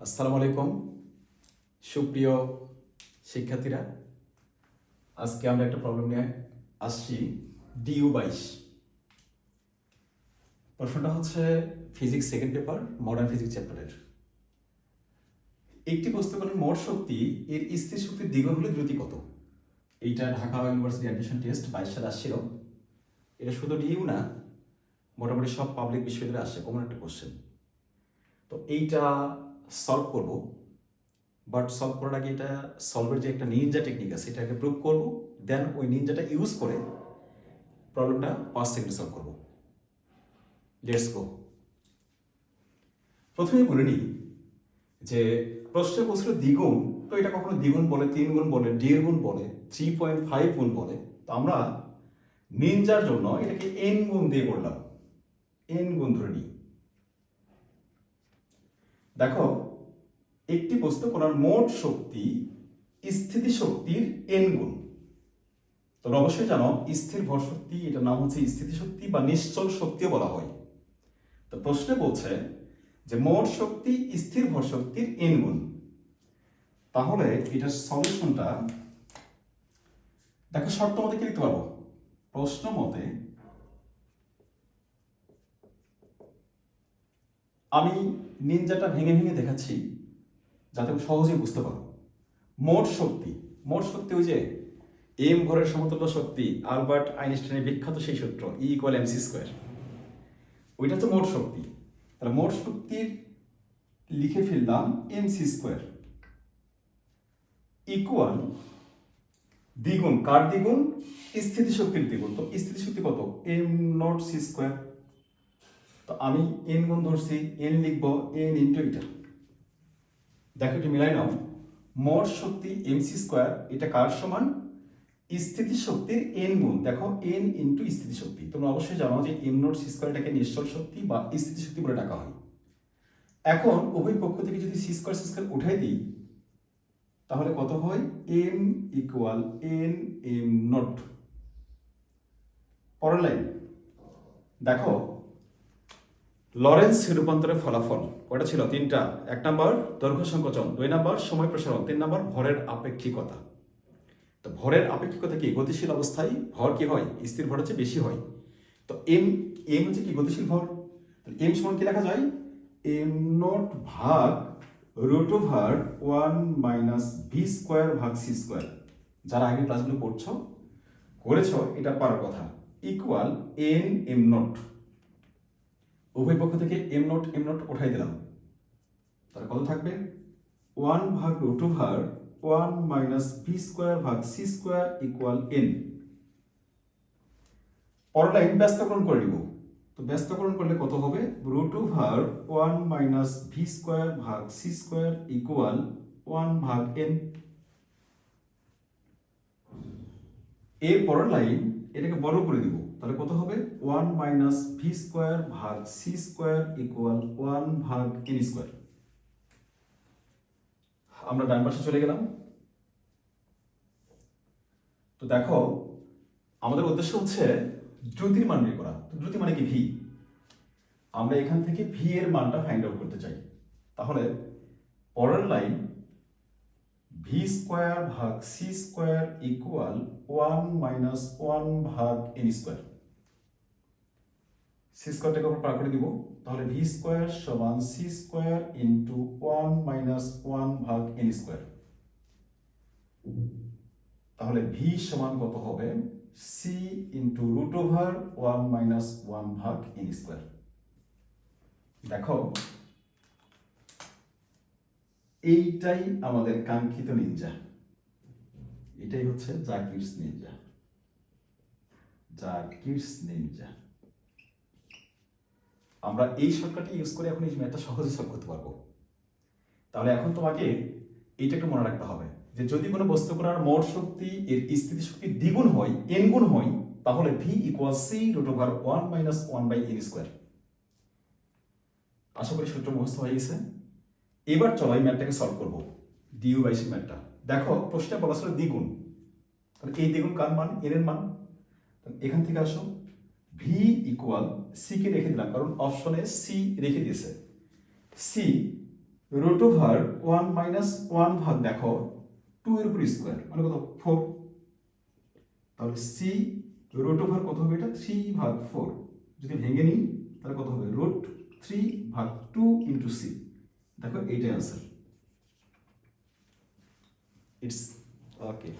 আসসালামু আলাইকুম। সুপ্রিয় শিক্ষার্থীরা, আজকে আমরা একটা প্রবলেম নিয়ে আসছি ডিইউ বাইশ। প্রশ্নটা হচ্ছে physics second paper modern physics চ্যাপ্টারের একটি বস্তুকণের মোট শক্তি, এর স্থির শক্তির দ্বিগুণ হলে দ্রুতি কত? এইটা ঢাকা ইউনিভার্সিটি অ্যাডমিশন টেস্ট বাইশ সালে আসছিল। এটা শুধু ডিইউ না, মোটামুটি সব পাবলিক বিশ্ববিদ্যালয়ে আসছে কমন একটা কোশ্চেন তো এইটা সলভ করব বাট সলভ করার আগে এটা সলভের যে একটা নিনজা টেকনিক আছে এটাকে প্রুভ করব দেন ওই নিনজাটা ইউজ করে প্রবলেমটা পাঁচ সেকেন্ডে সলভ করব। লেটস গো প্রথমে বলে নিই যে প্রশ্নে বলছিল দ্বিগুণ, তো এটা কখনো দ্বিগুণ বলে, তিন গুণ বলে, দেড় গুণ বলে থ্রি পয়েন্ট ফাইভ গুণ বলে, তো আমরা নিনজার জন্য এটাকে এন গুণ দিয়ে করলাম। এন গুণ ধরে নিই। দেখো, একটি বস্তু কণার মোট শক্তি স্থিতি শক্তির এন গুণ। তোমরা অবশ্যই জানো, স্থির ভর শক্তি, এটার নাম হচ্ছে স্থিতি শক্তি বা নিশ্চল শক্তিও বলা হয়। তো প্রশ্নে বলছে যে মোট শক্তি স্থির ভর শক্তির এন গুণ। তাহলে এটার সলিউশনটা দেখো, শর্ত মতে কি লিখতে পারব? প্রশ্ন মতে আমি নিনজাটা ভেঙে ভেঙে দেখাচ্ছি, যাতে সহজেই বুঝতে পারো। মোট শক্তি মোট শক্তি ওই যে, এম ভরের সমতুল্য শক্তি, আলবার্ট আইনস্টাইনের বিখ্যাত সেই সূত্র E equal M C square ওইটা তো মোট শক্তি। তাহলে মোট শক্তির লিখে ফেললাম এম সি স্কোয়ার ইকুয়াল দ্বিগুণ, কার দ্বিগুণ? স্থিতিশক্তির দ্বিগুণ। তো স্থিতিশক্তি কত? এম নট সি স্কোয়ার তো আমি এন গুণ ধরছি এন লিখব এন ইন্টু এটা। দেখো একটু মিলাই নাও। মোট শক্তি এম সি স্কোয়ার এটা কার সমান? স্থিতি শক্তির এন গুণ। দেখো এন ইন্টু স্থিতি শক্তি তোমরা অবশ্যই জানো যে এম নোট সি স্কোয়ার এটাকে নিশ্চল শক্তি বা স্থিতি শক্তি বলে ডাকা হয়। এখন, উভয় পক্ষ থেকে যদি সি স্কোয়ার সি স্কোয়ার উঠাই দিই, তাহলে কত হয়? M equal N M not পরের লাইন দেখো লরেন্স রূপান্তরের ফলাফল, কয়টা ছিল? তিনটা। এক নাম্বার, দৈর্ঘ্য সংকোচন। দুই নাম্বার, সময় প্রসারণ। তিন নাম্বার, ভরের আপেক্ষিকতা। তো ভরের আপেক্ষিকতা কি? গতিশীল অবস্থায় ভর কি হয়? স্থির ভর হচ্ছে বেশি হয়। তো এম এম হচ্ছে কি? গতিশীল ভর। এম সমান কি লেখা যায়? এম নট ভাগ root over one minus V square ভাগ সি স্কোয়ার যারা আগে ক্লাসগুলো পড়ছো, করেছ, এটা পারার কথা। ইকুয়াল এন এম নট উভয় পক্ষ থেকে এম নোট এম নোট উঠাই দিলাম। তাহলে কত থাকবে? ওয়ান ভাগ root over one minus V square ভাগ সি স্কোয়ার ইকুয়াল এন পরের লাইন ব্যস্তকরণ করে নিব। তো ব্যস্তকরণ করলে কত হবে? Root over one minus V square ভাগ সি স্কোয়ার ইকুয়াল ওয়ান ভাগ এন এর পরের লাইন এটাকে বড় করে দিব। তাহলে কত হবে? ওয়ান মাইনাস ভি স্কোয়ার ভাগ সি স্কোয়ার ইকুয়াল ওয়ান ভাগ এন স্কোয়ার আমরা ডান পাশে চলে গেলাম। তো দেখো, আমাদের উদ্দেশ্য হচ্ছে দ্রুতির মান বের করা। দ্রুতি মানে কি? ভি আমরা এখান থেকে ভি এর মানটা ফাইন্ড আউট করতে চাই। তাহলে পরের লাইন ভি স্কোয়ার ভাগ C square equal one minus one ভাগ এন স্কোয়ার সি স্কোয়ারটাকে আমরা পার করে দিব। তাহলে ভি স্কোয়ার সমান C square into one minus one ভাগ এন স্কোয়ার তাহলে ভি সমান কত হবে? C into root over one minus one ভাগ এন স্কোয়ার দেখো এইটাই আমাদের কাঙ্ক্ষিত নিনজা। এটাই হচ্ছে জাকিরস নিনজা। জাকিরস নিনজা। আমরা এই শর্টকাটটি ইউজ করে এখন এই ম্যাথটা সহজে সলভ করতে পারব। তাহলে এখন তোমাকে এইটা একটু মনে রাখতে হবে যে যদি কোনো বস্তু কণার মোট শক্তি, এর স্থিতি শক্তি দ্বিগুণ হয় এন গুণ হয়, তাহলে v equal c root over one minus one by n square আশা করি সূত্র মুখস্থ হয়ে গেছে। এবার চলো এই ম্যাথটাকে সলভ করব। ডিউ বাই সি ম্যাথটা দেখো, প্রশ্নে বলা ছিল দ্বিগুণ। তাহলে এই দ্বিগুণ কার মান? এর এর মান। এখান থেকে আসো। ভি ইকুয়াল সি কে রেখে দিলাম, কারণ অপশনে সি রেখে দিয়েছে। C root over one minus one ভাগ দেখো টু এর উপর স্কোয়ার মানে কত? ফোর তাহলে সি রুট ওভার কত হবে এটা? থ্রি ভাগ ফোর যদি ভেঙে নিই, তাহলে কত হবে? রুট থ্রি ভাগ টু ইন্টু সি দেখো এইটাই আনসার ইটস ওকে